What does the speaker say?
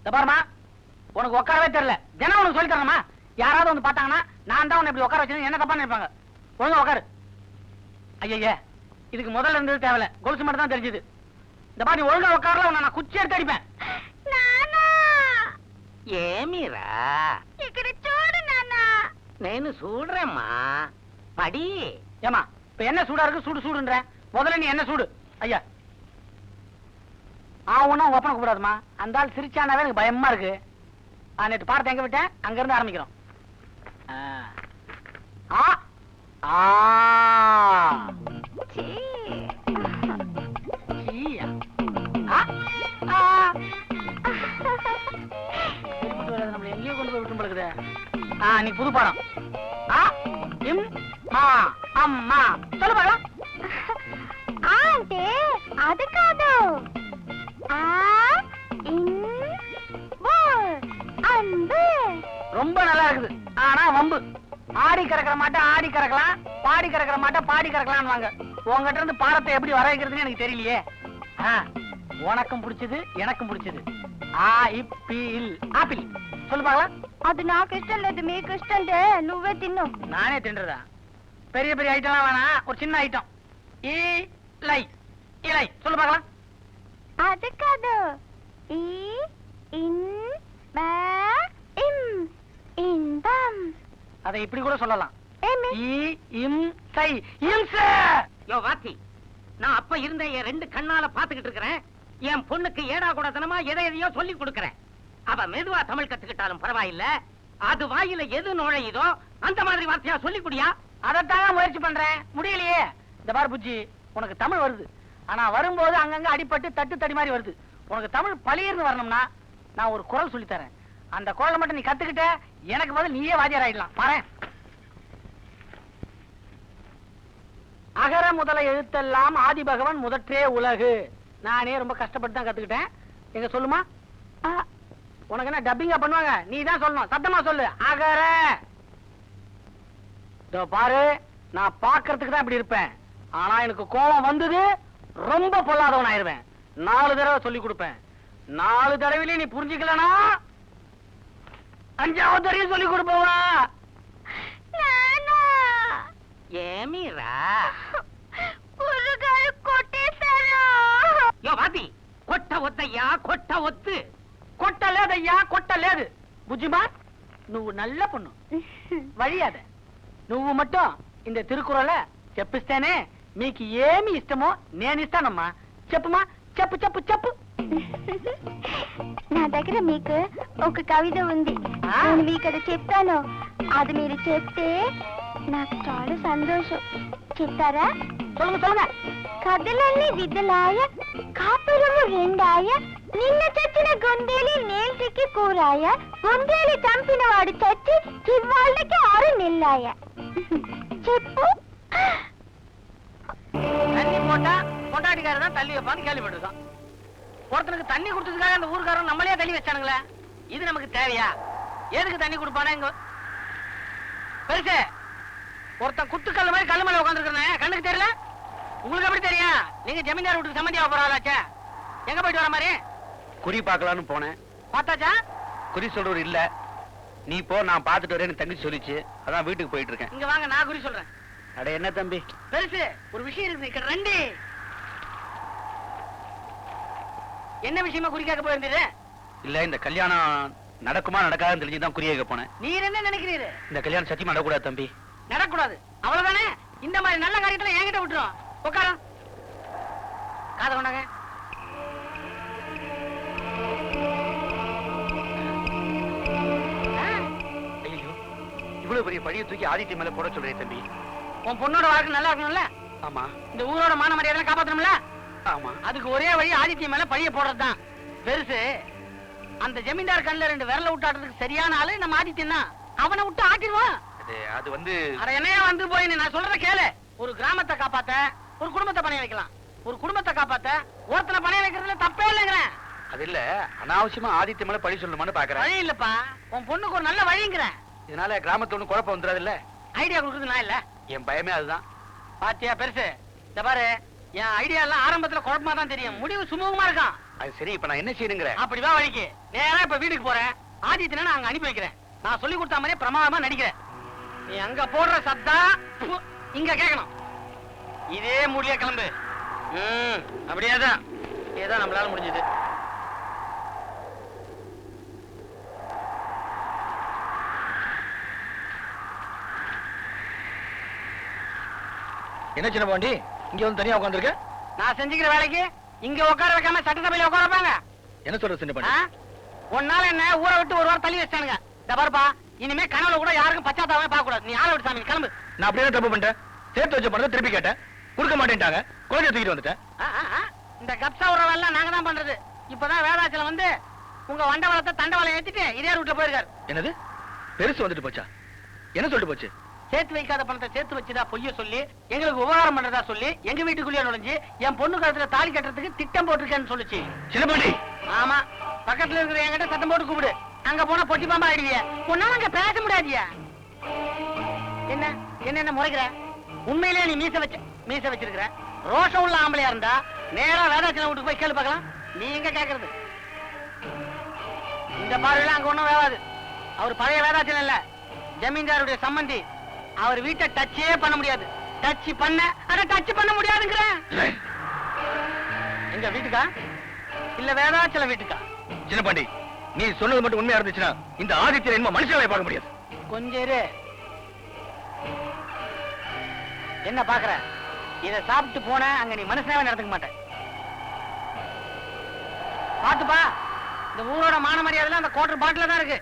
இந்த பாருமா உனக்கு உட்காரவே தெரியல தினம் உனக்கு சொல்லி தரணுமா யாராவது வந்து பார்த்தாங்கன்னா நான் தான் உன்னை இப்படி உட்கார வச்சு என்ன தப்பா நினைப்பாங்க ஒழுங்கா உட்காரு ஐயய்ய இதுக்கு முதல்ல இருந்தது தேவையில்ல கொலுசு மட்டும் தான் தெரிஞ்சது இந்த பாட்டி ஒழுங்கா உட்காரல உன்னை நான் குச்சி எடுத்து அடிப்பேன் నానా ఏమిరా ఇక్కడ చూడు నానా నేను చూడరమ్మా పడి ஏமா இப்ப என்ன சூடா இருக்கு சூடு சூடுன்ற முதல்ல நீ என்ன சூடு ஐயா ஆவுன்னா உங்க அப்பனை கூப்பிடாதமா அந்த ஆள் சிரிச்சானாவே எனக்கு பயமா இருக்கு. நேற்று பாடத்தை எங்க விட்டேன்? அங்கிருந்து ஆரம்பிக்கிறோம். ஆ. ஆ. நீ புது பாடம். இம் மா அம்மா சொல்லு பாடம். ஆ அதுக்காதோ ரொம்ப நல்லா இருக்குது. ஆனா வம்பு. ஆடி கறக்கிற மாட்டை ஆடி கறக்கலாம் பாடி கறக்கிற மாட்டை பாடி கறக்கலாம் வாங்க உங்ககிட்ட இருந்து பாரத்தை எப்படி வர வைக்கிறதுன்னு எனக்கு தெரியலையே. உனக்கும் பிடிச்சது எனக்கும் பிடிச்சது. ஆப்பிள். சொல்லு பாக்கலாம் அது நான் கிறிஸ்டன் அது மீ கிறிஸ்டன் நுவே தின்னும் நானே தின்றதா? பெரிய பெரிய ஐட்டம்லாம் வேணாம். ஒரு சின்ன ஐட்டம் இலை. இலை. சொல்லு பாக்கலாம் அதுக்கு அது இ இன் ப இம். இந்தம் அதை இப்படி கூட சொல்லலாம். நான் அப்ப இருந்த என் ரெண்டு கண்ணால பாத்துக்கிட்டு இருக்கிறேன். என் பொண்ணுக்கு ஏடா எதை எதையோ சொல்லி கொடுக்கறேன். அவ மெதுவா தமிழ் கத்துக்கிட்டாலும் பரவாயில்ல. அது வாயில எது நுழையுதோ அந்த மாதிரி வார்த்தையா சொல்லி குடியா? அதைத்தான் முயற்சி பண்றேன். முடியலையே. இந்த பார் உனக்கு தமிழ் வருது. ஆனா வரும்போது அங்கங்க அடிப்பட்டு தட்டு தடி மாதிரி வருது. உனக்கு தமிழ் பழியர்னு வரணும்னா நான் ஒரு குரல் சொல்லித்தரேன் அந்த கோலம் மட்டும் நீ கத்துக்கிட்ட எனக்கு பதில் நீயே வாத்தியார் ஆயிடலாம். பாரு. அகர முதல எழுத்தெல்லாம் ஆதி பகவன் முதற்றே உலகு. நானே ரொம்ப கஷ்டப்பட்டு தான் கத்துக்கிட்டேன். எங்க சொல்லுமா? உனக்கு என்ன டப்பிங்கா பண்ணுவாங்க? நீ தான் சொல்லணும். சத்தமா சொல்லு. அகர. இதோ பாரு நான் பாக்குறதுக்கு தான் இப்படி இருப்பேன். ஆனா எனக்கு கோபம் வந்தது ரொம்ப பொல்லாதவன் ஆயிருவேன் நாலு தடவை சொல்லி கொடுப்பேன். நாலு தடவையிலே நீ புரிஞ்சுக்கலனா அஞ்சாவது வரையும் சொல்லி கொடுப்பவா ஏமீரா முருகால் கொட்டேசாரோ யோ வாதி கொட்ட ஒத்தையா கொட்ட ஒத்து கொட்ட లేదయ్యా కొట్ట లేదు బుజ్జిమా నువ్వు నల్ల పొన్ను వழிయాద నువ్వు మట్టం ఇంద తిరుకురల చెప్పిస్తేనే మీకు ఏమి ఇష్టమో నేనిస్తానమ్మా చెప్పుమా చెప్పు చెప్పు చెప్పు నా దగ్గర మీకు ఒక కవిత ఉంది ఆ? నేను మీకు అది చెప్తాను అది మీరు చెప్తే నాకు చాలా సంతోషం చెప్తారా சொல்லுங்க சொல்லுங்க కథలన్నీ విధలాయ కాపురము రెండాయ నిన్న చచ్చిన గొందేలి నేల్టికి కూరాయ గొందేలి చంపిన వాడు చచ్చి చివ్వాళ్ళకి ఆరు నెల్లాయ చెప్పు தண்ணி போட்டா பொண்டாட்டிக்காரர் தான் தள்ளி வைப்பான்னு கேள்விப்பட்டிருக்கோம் ஒருத்தனுக்கு தண்ணி கொடுத்ததுக்காக அந்த ஊருக்காரன் நம்மளே தள்ளி வச்சானுங்களே. இது நமக்கு தேவையா? எதுக்கு தண்ணி கொடுப்பானா இங்க? பெருசு ஒருத்தன் குத்து குத்துக்கல்ல மாதிரி கல்லு மேல உட்காந்துருக்கிறேன் கண்ணுக்கு தெரியல? உங்களுக்கு எப்படி தெரியும்? நீங்க ஜமீன்தார் வீட்டுக்கு சம்மந்தியா போறாளாச்சா எங்க போயிட்டு வர மாதிரி? குறி பார்க்கலான்னு போனேன். பார்த்தாச்சா? குறி சொல்றவர் இல்ல. நீ போ நான் பார்த்துட்டு வரேன்னு தம்பி சொல்லிச்சு. அதான் வீட்டுக்கு போயிட்டு இருக்கேன். இங்க வாங்க நான் குறி சொல்றேன். அட என்ன தம்பி? பெருசு ஒரு விஷயம் இருக்கு ரெண்டு. என்ன விஷயமா குறி கேட்க இல்ல இந்த கல்யாணம் நடக்குமா நடக்காதுன்னு தெரிஞ்சுதான் குறி கேட்க போனேன். நீர் என்ன நினைக்கிறீரு? இந்த கல்யாணம் சத்தியமா நடக்கூடாது தம்பி. நடக்கூடாது அவ்வளவுதானே? இந்த மாதிரி நல்ல காரியத்துல என்கிட்ட விட்டுரும். உட்காரம் காதை கொண்டாங்க. ஐயோ இவ்வளவு பெரிய பழிய தூக்கி ஆதித்ய மேல போட சொல்றேன் தம்பி. உன் பொண்ணோட வாழ்க்கை நல்லா இருக்கணும்ல? ஆமா. இந்த ஊரோட மான மரியாதை காப்பாத்தணும்ல? ஆமா. அதுக்கு ஒரே வழி ஆதித்யம் மேல பழிய போடுறதுதான். பெருசு அந்த ஜமீன்தார் கண்ணுல ரெண்டு விரல விட்டாடுறதுக்கு சரியான ஆளு நம்ம ஆதித்யம் தான். அவனை விட்டு ஆட்டிடுவான். அது அது வந்து அட என்னையா வந்து போய் நான் சொல்றத கேளு. ஒரு கிராமத்தை காப்பாத்த ஒரு குடும்பத்தை பணைய வைக்கலாம். ஒரு குடும்பத்தை காப்பாத்த ஒருத்தனை பணைய வைக்கிறதுல தப்பே இல்லைங்கிறேன். அது இல்ல அனாவசியமா ஆதித்ய மேல பழி சொல்லணுமான்னு பாக்குறேன். வழி இல்லப்பா. உன் பொண்ணுக்கு ஒரு நல்ல வழிங்கிறேன். இதனால கிராமத்துல ஒண்ணும் குழப்பம் வந்துடாது இல்ல ஐடியா கொடுக்குறது நான் இல்ல. என் பயமே அதுதான். பாத்தியா பெருசு? இந்த பாரு என் ஐடியா எல்லாம் ஆரம்பத்துல குழப்பமா தான் தெரியும். முடிவு சுமூகமா இருக்கான். அது சரி இப்ப நான் என்ன செய்யணுங்கிற? அப்படி வா வழிக்கு. நேரா இப்ப வீட்டுக்கு போறேன். ஆதித்யனை நான் அங்க அனுப்பி வைக்கிறேன். நான் சொல்லி கொடுத்த மாதிரியே பிரமாதமா நடிக்கிறேன். நீ அங்க போடுற சத்தா இங்க கேட்கணும். இதே முடிய கிளம்பு. ம் அப்படியேதான் இதுதான் நம்மளால முடிஞ்சது. என்ன சின்ன பாண்டி? இங்க வந்து தனியா உட்காந்துருக்க நான் செஞ்சுக்கிற வேலைக்கு இங்க உட்கார வைக்காம சட்டசபையில உட்கார வைப்பாங்க. என்ன சொல்ற சின்ன ஆ? பாண்டி உன்னால என்ன ஊரை விட்டு ஒரு வாரம் தள்ளி வச்சானுங்க இந்த பாருப்பா இனிமே கனவுல கூட யாருக்கும் பச்சாத்தாவே பார்க்க கூடாது நீ ஆளை விட்டு சாமி கிளம்பு. நான் அப்படியே தப்பு பண்ணிட்டேன். சேர்த்து வச்ச பணத்தை திருப்பி கேட்டேன். கொடுக்க மாட்டேன்ட்டாங்க. குழந்தைய தூக்கிட்டு வந்துட்டேன். இந்த கப்சா உறவெல்லாம் நாங்க தான் பண்றது. இப்பதான் வேதாச்சலம் வந்து உங்க வண்டவளத்தை தண்டவாளம் ஏத்திட்டு இதே ரூட்ல போயிருக்காரு. என்னது? பெருசு வந்துட்டு போச்சா? என்ன சொல்லிட்டு போச்சு? சேர்த்து வைக்காத பணத்தை சேர்த்து வச்சுதா பொய்ய சொல்லி எங்களுக்கு உபகாரம் பண்றதா சொல்லி எங்க வீட்டுக்குள்ளேயே நுழைஞ்சு என் பொண்ணு கழுத்துல தாலி கட்டுறதுக்கு திட்டம் போட்டிருக்கேன்னு சொல்லுச்சு. சின்ன பாண்டி ஆமா. பக்கத்துல இருக்கிற என்கிட்ட சத்தம் போட்டு கூப்பிடு. அங்க போனா பொட்டி பாம்பா ஆயிடுவிய. உன்னால அங்க பேச முடியாதியா. என்ன? என்ன என்ன முறைக்கிற? உண்மையிலேயே நீ மீச வச்ச மீச வச்சிருக்கிற. ரோஷம் உள்ள ஆம்பளையா இருந்தா நேரா வேதாச்சலம் வீட்டுக்கு போய் கேள்வி பார்க்கலாம். நீ எங்க கேக்குறது? இந்த பார்வையில அங்க ஒண்ணும் வேவாது. அவர் பழைய வேதாச்சலம் இல்ல. ஜமீன்தாருடைய சம்பந்தி. அவர் வீட்டை டச்சே பண்ண முடியாது. டச் பண்ண அத டச் பண்ண முடியாதுங்கிற. எங்க வீட்டுக்கா? இல்ல வேதாச்சலம் வீட்டுக்கா? சின்ன பாண்டி நீ சொன்னது மட்டும் உண்மையா இருந்துச்சுன்னா இந்த ஆதித்யன் இனிமே மனுஷனாவே பார்க்க முடியாது. கொஞ்சம் இரு. என்ன பாக்குற இத சாப்பிட்டு போன அங்க நீ மனுஷனாவே நடந்துக்க மாட்டேன் பாத்துப்பா இந்த ஊரோட மான மரியாதைல அந்த குவார்டர் பாட்டில தான் இருக்கு.